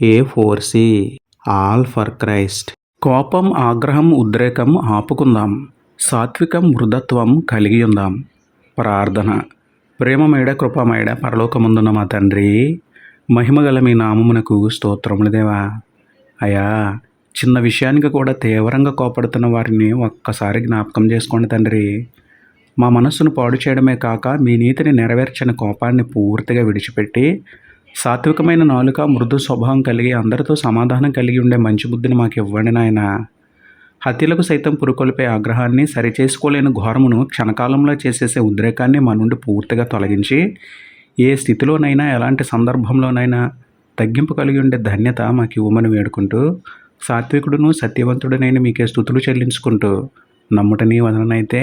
A four C all for Christ కోపం ఆగ్రహం ఉద్రేకం ఆపుకుందాం. సాత్వికం మృదత్వం కలిగి ఉందాం ప్రార్థన. ప్రేమమేడ కృపమేడ పరలోకముందున్న మా తండ్రి మహిమగల మీ నామమునకు స్తోత్రములు దేవా. అయా చిన్న విషయానికి కూడా తీవ్రంగా కోపడుతున్న వారిని ఒక్కసారి జ్ఞాపకం చేసుకోండి తండ్రి. మా మనస్సును పాడు చేయడమే కాక మీ నీతిని నెరవేర్చిన కోపాన్ని పూర్తిగా విడిచిపెట్టి సాత్వికమైన నాలుక మృదు స్వభావం కలిగి అందరితో సమాధానం కలిగి ఉండే మంచి బుద్ధిని మాకు ఇవ్వండి నాయన. హత్యలకు సైతం పురుకొల్పే ఆగ్రహాన్ని సరిచేసుకోలేని ఘోరమును క్షణకాలంలో చేసేసే ఉద్రేకాన్ని మా నుండి పూర్తిగా తొలగించి ఏ స్థితిలోనైనా ఎలాంటి సందర్భంలోనైనా తగ్గింపు కలిగి ఉండే ధన్యత మాకు ఇవ్వమని వేడుకుంటూ సాత్వికుడును సత్యవంతుడునైన మీకే స్థుతులు చెల్లించుకుంటూ నమ్ముటని వదననైతే